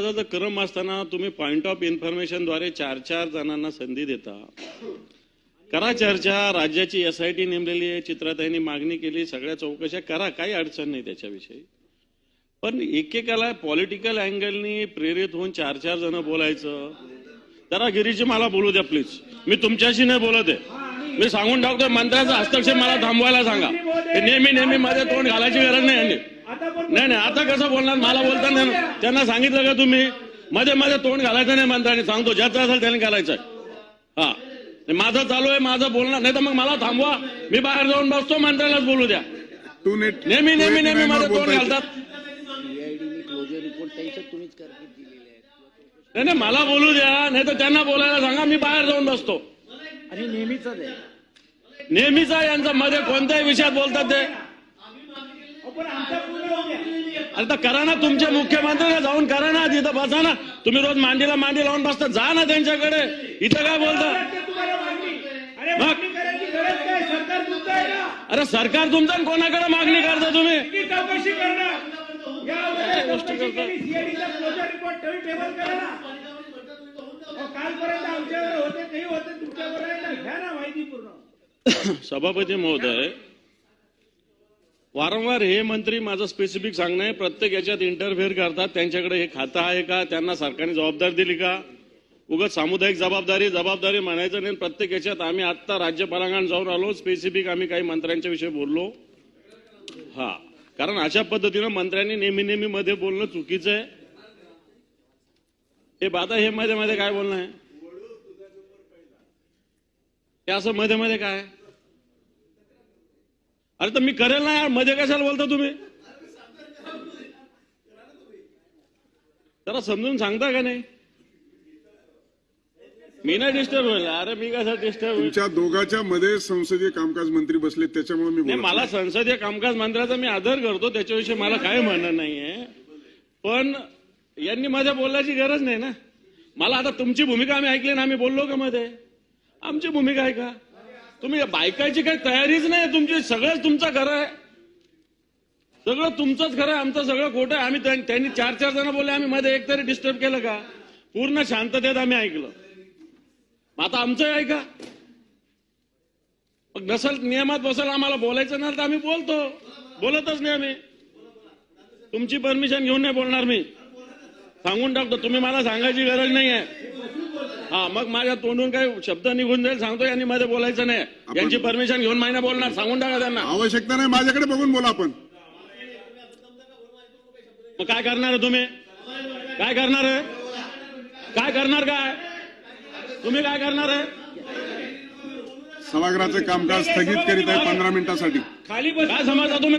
सभागृहाचा क्रम असताना तुम्ही पॉइंट ऑफ इन्फॉर्मेशनद्वारे चार चार जणांना संधी देता. करा चर्चा राज्याची एस आय टी नेमलेली आहे चित्राताईंनी मागणी केली सगळ्या चौकशा करा काही अडचण नाही त्याच्याविषयी. पण एकेकाला पॉलिटिकल अँगलनी प्रेरित होऊन चार चार जण बोलायचं. जरा गिरीजी मला बोलू द्या प्लीज मी तुमच्याशी नाही बोलत आहे. मी सांगून टाकतोय मंत्र्याचा हस्तक्षेप मला थांबवायला सांगा. हे नेहमी नेहमी मध्ये तोंड घालायची गरज नाही यांनी. नाही नाही आता कसं बोलणार? मला बोलता नाही. त्यांना सांगितलं का तुम्ही? मध्ये मध्ये तोंड घालायचं नाही मंत्र्यांनी. सांगतो ज्याचं असेल त्याने घालायचं हा. हे माझं चालू आहे माझं बोलणार. नाही तर मग मला थांबवा. मी बाहेर जाऊन बसतो मंत्र्यालाच बोलू द्या. नेहमी नेहमी नेहमी मध्ये तोंड घालतात. नाही नाही मला बोलू द्या. नाही तर त्यांना बोलायला सांगा. मी बाहेर जाऊन बसतो. आणि नेहमीच आहे नेहमीचा यांचा. मध्ये कोणत्याही विषयात बोलतात ते. अरे तर करा ना तुमचे मुख्यमंत्री जाऊन करा ना. तिथं बसा ना. तुम्ही रोज मांडीला मांडी लावून बसता. जा ना त्यांच्याकडे. इथं काय बोलता? अरे सरकार तुमचं कोणाकडे मागणी करता तुम्ही? चौकशी सभापती महोदय वारंवार हे मंत्री माझं स्पेसिफिक सांगणं आहे प्रत्येक याच्यात इंटरफेअर करतात. त्यांच्याकडे हे खातं आहे का? त्यांना सरकारने जबाबदारी दिली का? उगाच सामुदायिक जबाबदारी जबाबदारी म्हणायचं नाही. प्रत्येक याच्यात आम्ही आत्ता राज्यपालांकडे जाऊन आलो. स्पेसिफिक आम्ही काही मंत्र्यांच्या विषयी बोललो. हा. कारण अशा पद्धतीनं मंत्र्यांनी नेहमी नेहमी मध्ये बोलणं चुकीचं आहे. हे बाधा हे मध्ये मध्ये काय बोलणं आहे? हे असं मध्ये मध्ये काय? अरे तर मी करेल ना यारमध्ये कशाला बोलता तुम्ही? जरा समजून सांगता का नाही? मी नाही डिस्टर्ब होईल. अरे मी कसं डिस्टर्ब होईल? तुमच्या दोघांच्या मध्ये संसदीय कामकाज मंत्री बसले त्याच्यामुळे मी नाही बोलत मला संसदीय कामकाज मंत्र्याचा मी आदर करतो त्याच्याविषयी मला काय म्हणणं नाहीये. पण यांनी मध्ये बोलायची गरज नाही ना. मला आता तुमची भूमिका आम्ही ऐकली ना आम्ही बोललो का मध्ये? आमची भूमिका आहे का? तुम्ही बायकायची काही तयारीच नाही तुमची सगळंच तुमचं घर आहे. सगळं तुमचंच घर आहे आमचं सगळं खोटं आहे. आम्ही त्यांनी चार चार जण बोलले आम्ही मध्ये एक तरी डिस्टर्ब केलं का? पूर्ण शांततेत आम्ही ऐकलं. मग आता आमचं ऐका मग नसल नियमात बसल आम्हाला बोलायचं नाही तर आम्ही बोलतो. बोलतच नाही आम्ही. तुमची परमिशन घेऊन नाही बोलणार मी. सांगून टाकतो तुम्ही मला सांगायची गरज नाही आहे. हा मग माझ्या तोंडून काही शब्द निघून जाईल सांगतो यांनी मध्ये बोलायचं नाही. यांची परमिशन घेऊन महिना बोलणार सांगून टाका त्यांना. आवश्यकता नाही माझ्याकडे बघून बोला आपण. मग काय करणार आहे तुम्ही? काय करणार आहे? काय करणार काय? तुम्ही काय करणार आहे? सभागृहाचे कामकाज स्थगित करीत आहे पंधरा मिनिटासाठी. खाली बस काय समजता तुम्ही